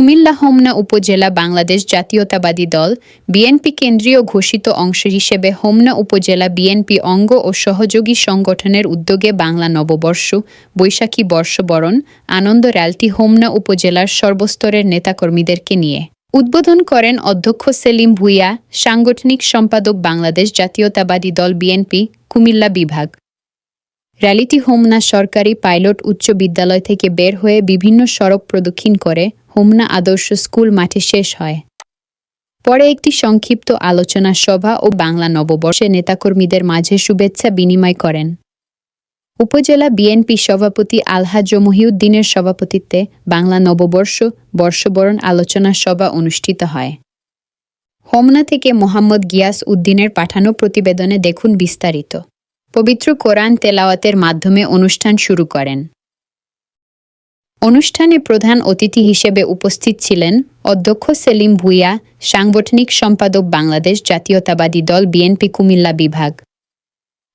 কুমিল্লা হোমনা উপজেলা বাংলাদেশ জাতীয়তাবাদী দল, বিএনপি কেন্দ্রীয় ঘোষিত অংশ হিসেবে হোমনা উপজেলা বিএনপি অঙ্গ ও সহযোগী সংগঠনের উদ্যোগে বাংলা নববর্ষ, বৈশাখী বর্ষবরণ, আনন্দ র্যালটি হোমনা উপজেলার সর্বস্তরের নেতাকর্মীদেরকে নিয়ে। উদ্বোধন করেন অধ্যক্ষ সেলিম ভুইয়া, সাংগঠনিক সম্পাদক বাংলাদেশ জাতীয়তাবাদী দল বিএনপি, কুমিল্লা বিভাগ। র্যালিটি হোমনা সরকারি পাইলট উচ্চ বিদ্যালয় থেকে বের হয়ে বিভিন্ন সড়ক প্রদক্ষিণ করে হোমনা আদর্শ স্কুল মাঠে শেষ হয়। পরে একটি সংক্ষিপ্ত আলোচনা সভা ও বাংলা নববর্ষে নেতাকর্মীদের মাঝে শুভেচ্ছা বিনিময় করেন। উপজেলা বিএনপি সভাপতি আলহাজ মহিউদ্দিনের সভাপতিত্বে বাংলা নববর্ষ বর্ষবরণ আলোচনা সভা অনুষ্ঠিত হয়। হোমনা থেকে মোহাম্মদ গিয়াস উদ্দিনের পাঠানো প্রতিবেদনে দেখুন বিস্তারিত। পবিত্র কোরআন তেলাওয়াতের মাধ্যমে অনুষ্ঠান শুরু করেন। অনুষ্ঠানে প্রধান অতিথি হিসেবে উপস্থিত ছিলেন অধ্যক্ষ সেলিম ভুইয়া, সাংগঠনিক সম্পাদক বাংলাদেশ জাতীয়তাবাদী দল বিএনপি কুমিল্লা বিভাগ।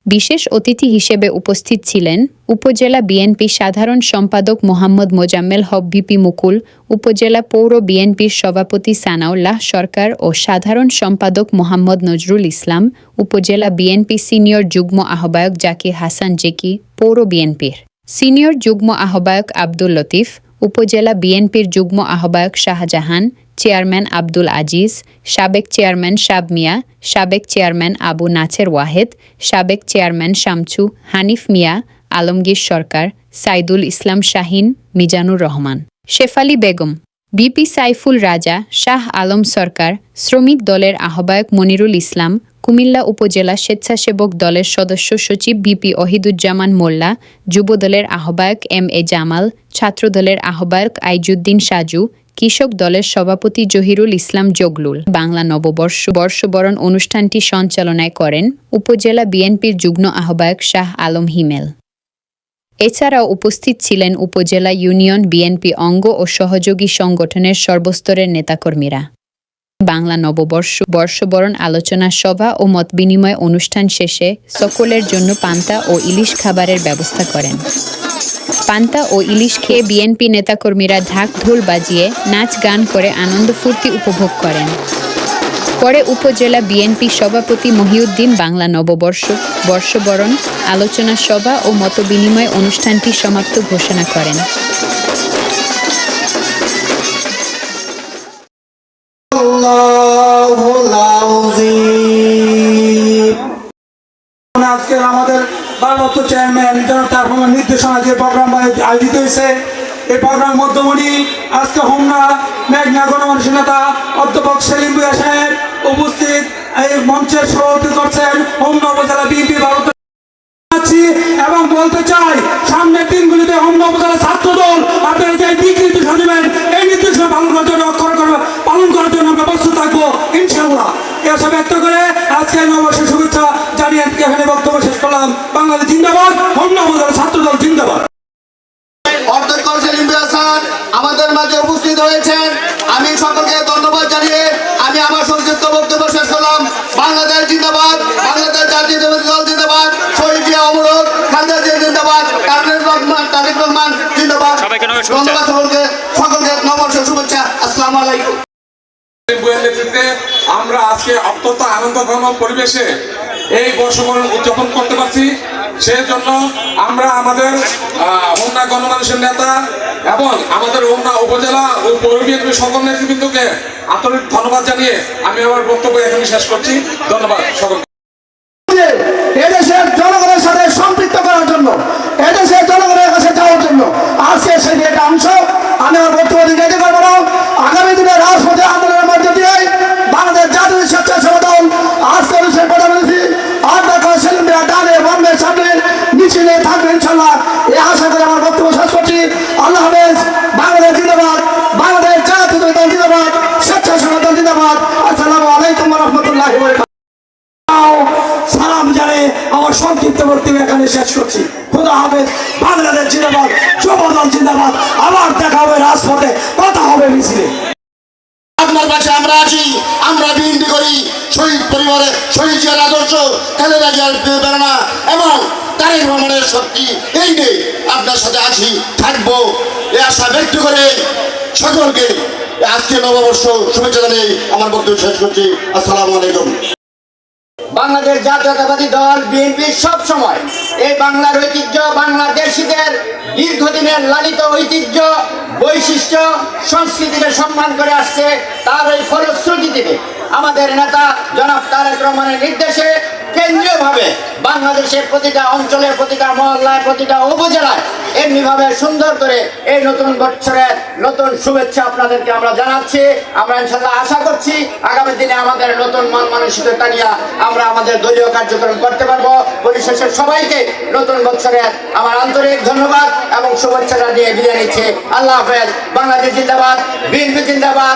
বিশেষ অতিথি হিসেবে উপস্থিত ছিলেন উপজেলা বিএনপি সাধারণ সম্পাদক মোহাম্মদ মোজাম্মেল হক, ভিপি মুকুল, উপজেলা পৌর বিএনপির সভাপতি সানাউল্লাহ সরকার ও সাধারণ সম্পাদক মোহাম্মদ নজরুল ইসলাম, উপজেলা বিএনপি সিনিয়র যুগ্ম আহ্বায়ক জাকির হাসান জেকি, পৌর বিএনপির সিনিয়র যুগ্ম আহ্বায়ক আব্দুল লতিফ, উপজেলা বিএনপির যুগ্ম আহ্বায়ক শাহজাহান চেয়ারম্যান আব্দুল আজিজ, সাবেক চেয়ারম্যান শাব মিয়া, সাবেক চেয়ারম্যান আবু নাছের ওয়াহেদ, সাবেক চেয়ারম্যান শামছু হানিফ মিয়া, আলমগীর সরকার, সাইদুল ইসলাম শাহিন, মিজানুর রহমান। শেফালি বেগম, বিপি সাইফুল রাজা, শাহ আলম সরকার, শ্রমিক দলের আহ্বায়ক মনিরুল ইসলাম, কুমিল্লা উপজেলা স্বেচ্ছাসেবক দলের সদস্য সচিব বিপি অহিদুজ্জামান মোল্লা যুব দলের আহ্বায়ক এম এ জামাল, ছাত্রদলের আহ্বায়ক আইজুদ্দিন সাজু কৃষক দলের সভাপতি জহিরুল ইসলাম জগলুল বাংলা নববর্ষ বর্ষবরণ অনুষ্ঠানটি সঞ্চালনায় করেন উপজেলা বিএনপির যুগ্ম আহ্বায়ক শাহ আলম হিমেল। এছাড়াও উপস্থিত ছিলেন উপজেলা ইউনিয়ন বিএনপি অঙ্গ ও সহযোগী সংগঠনের সর্বস্তরের নেতাকর্মীরা। বাংলা নববর্ষ বর্ষবরণ আলোচনা সভা ও মতবিনিময় অনুষ্ঠান শেষে সকলের জন্য পান্তা ও ইলিশ খাবারের ব্যবস্থা করেন। পান্তা ও ইলিশ খেয়ে বিএনপি নেতাকর্মীরা ঢাক ঢোল বাজিয়ে নাচ গান করে আনন্দ ফুর্তি উপভোগ করেন। পরে উপজেলা বিএনপি সভাপতি মহিউদ্দিন বাংলা নববর্ষ, বর্ষবরণ, আলোচনা সভা ও মতবিনিময় অনুষ্ঠানটি সমাপ্ত ঘোষণা করেন। নির্দেশনা যে প্রোগ্রাম আয়োজিত হয়েছে, এই প্রোগ্রাম মধ্যমণি আজকে হোমনা মেঘনা গণমানুষ নেতা অধ্যাপক সেলিম বুয়া সাহেব উপস্থিত। এই মঞ্চের সভাপতি করছেন হোমনা উপজেলা বিএনপি ভারত। এবং বলতে চাই সামনের দিনগুলিতে হোমনা উপজেলা ছাত্র দল আপনারা যে এই পালন করার জন্য অক্ষর পালন করার জন্য আমরা প্রস্তুত থাকব, ইনশাআল্লাহ। এসব ব্যক্ত করে আজকে নববর্ষের শুভেচ্ছা জানিয়ে এখানে বক্তব্য শেষ করলাম। বাংলাদেশ জিন্দাবাদ হোমনা উপজেলা ছাত্র দল জিন্দাবাদ আমাদের মাঝে উপস্থিত হয়েছেন। আমি সকলকে ধন্যবাদ জানিয়ে আমি আমার সংক্ষিপ্ত বক্তব্য শেষ করলাম। বাংলাদেশ জিন্দাবাদ বাংলাদেশ জাতীয় দল জিন্দাবাদ শহীদ জিয়া অমরক খালেদা জিয়া জিন্দাবাদ তারেক রহমান তারেক রহমান জিন্দাবাদ। সবাইকে নববর্ষ শুভেচ্ছা। ধন্যবাদ সকলকে সকলকে নববর্ষ শুভেচ্ছা আসসালামু আলাইকুম। আমরা আজকে অত্যন্ত আনন্দঘন পরিবেশে এই বর্ষবরণ উদযাপন করতে পারছি। সেই জন্য আমরা আমাদের হোমনা গণমানুষের নেতা এবং আমাদের হোমনা উপজেলা ও পৌর বিএনপি সকল নেতৃবৃন্দকে আন্তরিক ধন্যবাদ জানিয়ে আমি আমার বক্তব্য এখানে শেষ করছি। ধন্যবাদ সকলকে। এদেশের জনগণের সাথে সম্পৃক্ত করার জন্য, এদেশের জনগণের কাছে যাওয়ার জন্য আজকে সেই একটা অংশ, আমি আমার করি, শহীদ পরিবারে শহীদ জিয়ার আদর্শ এবং শক্তি। এই আপনার সাথে আছি, থাকব। এ আশা ব্যক্ত করে সকলকে আজকে নববর্ষ শুভেচ্ছা জানিয়ে আমার বক্তব্য শেষ করছি। আসসালামু আলাইকুম। বাংলাদেশ জাতীয়তাবাদী দল, বিএনপি সব সময় এই বাংলার ঐতিহ্য বাংলাদেশিদের দীর্ঘদিনের লালিত ঐতিহ্য, বৈশিষ্ট্য, সংস্কৃতিকে সম্মান করে আসছে তার এই ফলশ্রুতিতে। আমাদের নেতা জনাব তারেক রহমানের নির্দেশে কেন্দ্রীয়ভাবে বাংলাদেশের প্রতিটা অঞ্চলে প্রতিটা মহল্লায়, প্রতিটা উপজেলায় এমনিভাবে সুন্দর করে এই নতুন বছরের নতুন শুভেচ্ছা আপনাদেরকে আমরা জানাচ্ছি। আমরা ইনশাল্লাহ আশা করছি আগামী দিনে আমাদের নতুন মন মানসিকতা নিয়ে আমরা আমাদের দলীয় কার্যক্রম করতে পারব। পরিশেষে সবাইকে নতুন বছরের আমার আন্তরিক ধন্যবাদ এবং শুভেচ্ছা জানিয়ে বিদায় নিচ্ছি। আল্লাহ হাফেজ। বাংলাদেশ জিন্দাবাদ, বিএনপি জিন্দাবাদ,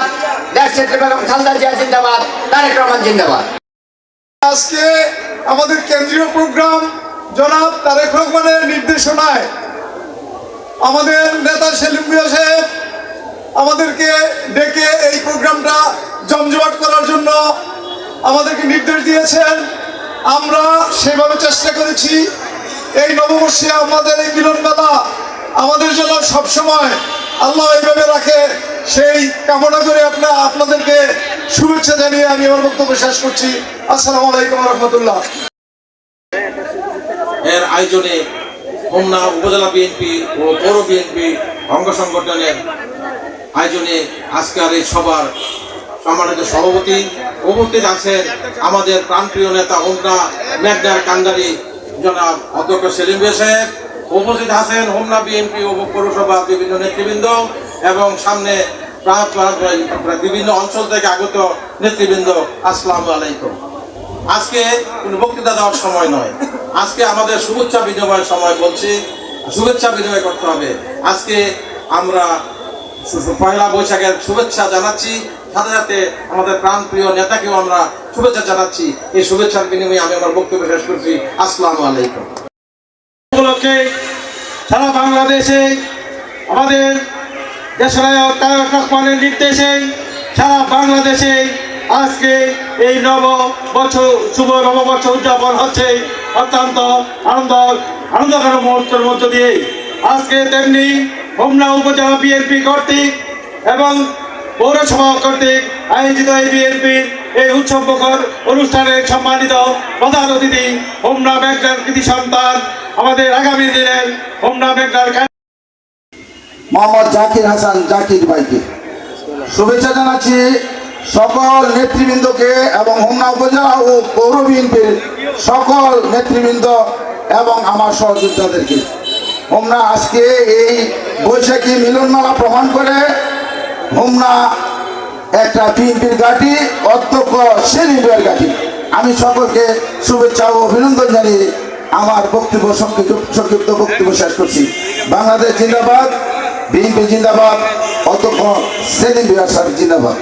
দেশ বেগম খালদা জিয়া জিন্দাবাদ, তারেক রহমান জিন্দাবাদ। আজকে আমাদের কেন্দ্রীয় প্রোগ্রাম জনাব তারেক রহমানের নির্দেশনায় আমাদের নেতা সেলিম মিয়া সাহেব আমাদেরকে ডেকে এই প্রোগ্রামটা জমজমাট করার জন্য আমাদেরকে নির্দেশ দিয়েছেন। আমরা সেভাবে চেষ্টা করেছি। এই নববর্ষে আমাদের এই মিলনমেলা আমাদের জন্য সবসময় আল্লাহ এইভাবে রাখে, সেই কামনা করে আপনার আপনাদেরকে শুভেচ্ছা জানিয়ে আমি আমার বক্তব্য শেষ করছি। আসসালামু আলাইকুম রহমতুল্লাহ। এর আয়োজনে হোমনা উপজেলা বিএনপি ও পৌর বিএনপি অঙ্গ সংগঠনের আয়োজনে আজকের এই সভার সম্মানিত সভাপতি উপস্থিত আছেন আমাদের প্রাণপ্রিয় নেতা হোমনা মেঘনার কান্দারি, জনাব অধ্যক্ষ সেলিম বিয়া সাহেব। উপস্থিত আছেন হোমনা বিএনপি ও পৌরসভার বিভিন্ন নেতৃবৃন্দ এবং সামনে বিভিন্ন অঞ্চল থেকে আগত নেতৃবৃন্দ, আসসালামু আলাইকুম। আজকে কোনো বক্তৃতা দেওয়ার সময় নয়। আজকে আমাদের শুভেচ্ছা বিনিময়ের সময় বলছি, শুভেচ্ছা বিনিময় করতে হবে। আজকে আমরা পয়লা বৈশাখের শুভেচ্ছা জানাচ্ছি, সাথে সাথে আমাদের প্রাণপ্রিয় নেতাকেও আমরা শুভেচ্ছা জানাচ্ছি। এই শুভেচ্ছার বিনিময়ে আমি আমার বক্তব্য শেষ করছি। আসসালামু আলাইকুম। উপলক্ষে সারা বাংলাদেশে আমাদের দেশনায়ক তারেক রহমানের নির্দেশে সারা বাংলাদেশে আজকে এই নব বছর, শুভ নববর্ষ উদযাপন হচ্ছে। অত্যন্ত আনন্দ, আনন্দকর মুহূর্তের মধ্য দিয়ে। আজকে তেমনি হোমনা উপজেলা বিএনপি কর্তৃক এবং পৌরসভা কর্তৃক আয়োজিত এই বিএনপির এই উৎসবমুখর অনুষ্ঠানে সম্মানিত প্রধান অতিথি হোমনা ব্যাংকের কৃতি সন্তান, আমাদের আগামী দিনের হোমনা ব্যাংকের মোহাম্মদ জাকির হাসান, জাকির ভাইকে। শুভেচ্ছা জানাচ্ছি সকল নেতৃবৃন্দকে এবং হোমনা উপজেলা ও পৌর বিএনপির সকল নেতৃবৃন্দ এবং আমার সহযোদ্ধাদেরকে। হোমনা আজকে এই বৈশাখী মিলনমেলা প্রমাণ করে হোমনা একটা বিএনপির গাঠি অধ্যক্ষ সেলিমের গাঠি আমি সকলকে শুভেচ্ছা ও অভিনন্দন জানিয়ে আমার বক্তব্য সংক্ষিপ্ত বক্তব্য শেষ করছি। বাংলাদেশ জিন্দাবাদ। বিএনপি জিন্দাবাদ, অধ্যক্ষ সেলিম বিহার সাহেব জিন্দাবাদ।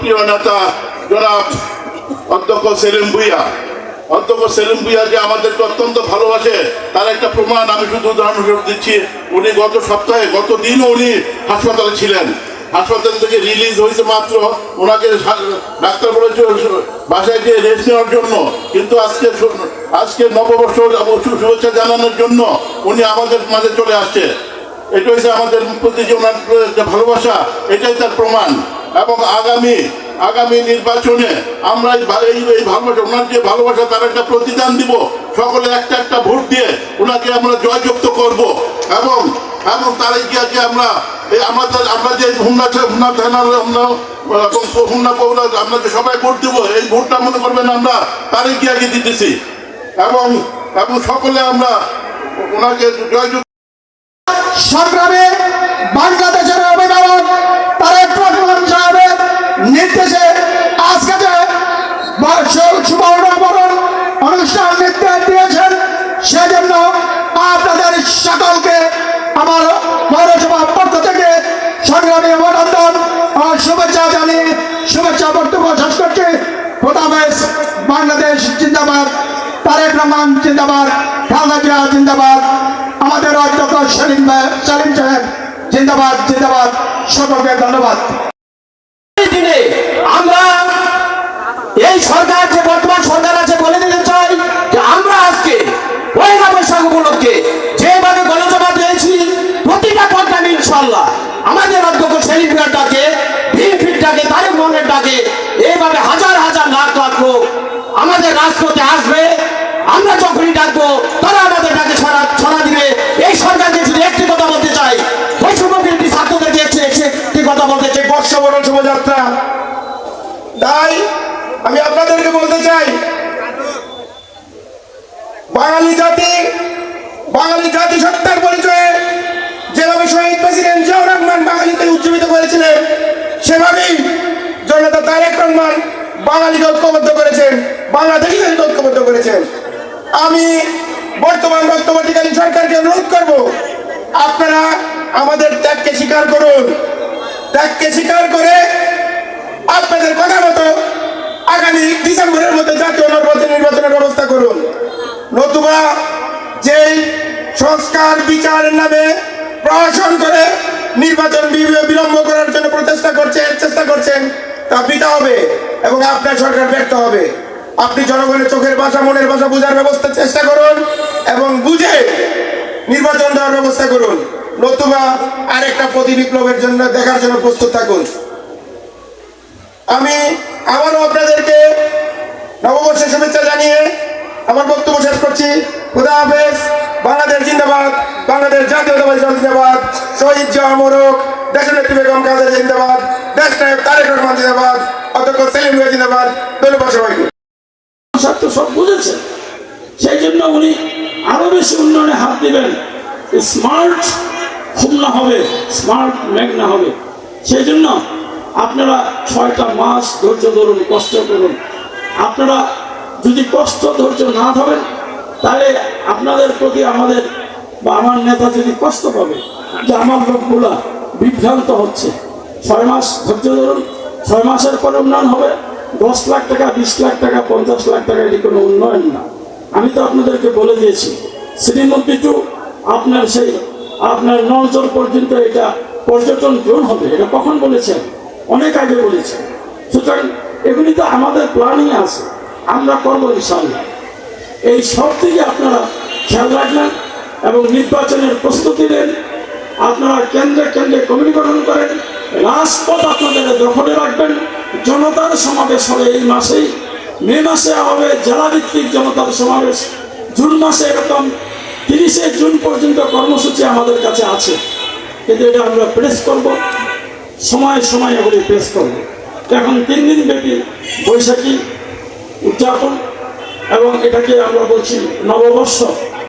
প্রিয় নেতা অধ্যক্ষ সেলিম ভুইয়া। অধ্যক্ষ সেলিম ভুইয়া যে আমাদেরকে অত্যন্ত ভালোবাসে, তার একটা প্রমাণ আমি শুধু উদাহরণস্বরূপ দিচ্ছি। উনি গত সপ্তাহে, গত দিনও উনি হাসপাতালে ছিলেন। হাসপাতাল থেকে রিলিজ হয়েছে মাত্র ওনাকে ডাক্তার বলেছে বাসায় গিয়ে রেস্ট নেওয়ার জন্য। কিন্তু আজকে আজকে নববর্ষ, শুভেচ্ছা জানানোর জন্য উনি আমাদের মাঝে চলে আসছে। এটা হচ্ছে আমাদের প্রতি যে ওনার যে ভালোবাসা, এটাই তার প্রমাণ। এবং আগামী আগামী নির্বাচনে আমরা এই এই ভালোবাসা, ওনার যে ভালোবাসা, তার একটা প্রতিদান দিব। সকলে একটা একটা ভোট দিয়ে ওনাকে আমরা জয়যুক্ত করব। এবং এবং তার গিয়াকে আমরা এই আমাদের আমরা যে হুন্না হুন্না থানার আমরা এবং হুন্না পৌরা, আমরা যে সবাই ভোট দেবো, এই ভোটটা মনে করবেন আমরা, তারই গিয়াকে দিতেছি। এবং এবং সকলে আমরা ওনাকে জয়যুক্ত সংগ্রামে বাংলাদেশের অভিভাবক তারেক রহমান সাহেবের নির্দেশে আজকে যে সুবর্ণবরণ অনুষ্ঠান নির্দেশ দিয়েছেন, সেজন্য আপনাদের সকলকে আমার পৌরসভার পক্ষ থেকে সংগ্রামী অভিনন্দন ও শুভেচ্ছা জানিয়ে শুভেচ্ছা বক্তব্য শেষ করছি। খোদাফেজ বাংলাদেশ জিন্দাবাদ, তারেক রহমান জিন্দাবাদ। মোহাম্মদ সালিম সালিম সাহেব, জিন্দাবাদ জিন্দাবাদ। সকলকে ধন্যবাদ। আমরা এই সরকার যে বর্তমান সরকার আছে বলে দিতে চাই যে আমরা আজকে পয়লা বৈশাখ উপলক্ষে যেভাবে গণজমা দিয়েছি প্রতিটা পদ্মানি ইনশাল্লাহ আমাদের অধ্যক্ষ সেলিম ডাকে ভিড় ভিড় ডাকে, তারেক মনের ডাকে, এইভাবে হাজার হাজার লাখ লাখ লোক আমাদের রাষ্ট্রতে আসবে। আমরা যখনই ডাকবো, তারা আমাদের কথা বলতে চাই বর্ষবরণ শোভাযাত্রা। তাই আমি আপনাদেরকে বলতে চাই, বাঙালি জাতি বাঙালি জাতি সত্তার পরিচয়ে যেভাবে শহীদ প্রেসিডেন্ট জিয়াউর রহমান বাঙালিকে উজ্জীবিত করেছিলেন, সেভাবেই জনতা তারেক রহমান বাঙালিকে ঐক্যবদ্ধ করেছেন বাংলাদেশিদেরকে ঐক্যবদ্ধ করেছেন। আমি বর্তমান বর্তমানকালীন সরকারকে অনুরোধ করব, আপনারা আমাদের ত্যাগকে স্বীকার করুন। ত্যাগকে স্বীকার করে আপনাদের কথা মতো আগামী ডিসেম্বরের মধ্যে জাতীয় নির্বাচন নির্বাচনের ব্যবস্থা করুন। নতুবা যেই সংস্কার বিচারের নামে প্রহসন করে নির্বাচন বিলম্ব করার জন্য প্রচেষ্টা করছেন চেষ্টা করছেন, তা বৃথা হবে এবং আপনার সরকার ব্যর্থ হবে। আপনি জনগণের চোখের ভাষা মনের ভাষা বোঝার ব্যবস্থা, চেষ্টা করুন এবং বুঝে নির্বাচন দেওয়ার ব্যবস্থা করুন। নতুবা আরেকটা প্রতি বিপ্লবের জন্য দেখার জন্য প্রস্তুত থাকুন। আমি আবারও আপনাদেরকে নববর্ষের শুভেচ্ছা জানিয়ে আমার বক্তব্য শেষ করছি। খুদা হাফেজ। বাংলাদেশ জিন্দাবাদ। বাংলাদেশ জাতীয়তাবাদী দল জিন্দাবাদ। শহীদ জিয়া মোরক। দেশনেত্রী বেগম কাদের জিন্দাবাদ। দেশ নায়ক তারেক রহমান জিন্দাবাদ। অধ্যক্ষ সেলিম ভুয়া জিন্দাবাদ। ধন্যবাদ সবাইকে। স্বার্থ সব বুঝেছেন। সেই জন্য উনি আরও বেশি উন্নয়নে হাত দিবেন। স্মার্ট খুলনা হবে, স্মার্ট মেঘনা হবে। সেই জন্য আপনারা ছয়টা মাস ধৈর্য ধরুন, কষ্ট করুন। আপনারা যদি কষ্ট ধৈর্য না ধরেন, তাহলে আপনাদের প্রতি আমাদের বা আমার নেতা যদি কষ্ট পাবে, যে আমার লোকগুলা বিভ্রান্ত হচ্ছে, ছয় মাস ধৈর্য ধরুন, ছয় মাসের পরে উন্নয়ন হবে, দশ লাখ টাকা, বিশ লাখ টাকা, পঞ্চাশ লাখ টাকা, এটি কোনো উন্নয়ন না। আমি তো আপনাদেরকে বলে দিয়েছি শ্রীমন্তী টু আপনার সেই আপনার নজর পর্যন্ত এটা পর্যটন জোন হবে। এটা কখন বলেছেন? অনেক আগে বলেছেন। সুতরাং এগুলি তো আমাদের প্ল্যানিং আছে। আমরা করব ইনশাল্লাহ এই সব থেকে আপনারা খেয়াল রাখবেন এবং নির্বাচনের প্রস্তুতি নেন। আপনারা কেন্দ্রে কেন্দ্রে কমিটি গঠন করেন। রাজপথ আপনাদের দখলে রাখবেন। জনতার সমাবেশ হবে এই মাসেই। মে মাসে হবে জেলাভিত্তিক জনতার সমাবেশ। জুন মাসে এরকম তিরিশে জুন পর্যন্ত কর্মসূচি আমাদের কাছে আছে। কিন্তু এটা আমরা প্রেস করব। সময়ে সময়ে এগুলি প্রেস করব। এখন তিন দিন ব্যাপী বৈশাখী উদযাপন এবং এটাকে আমরা বলছি নববর্ষ।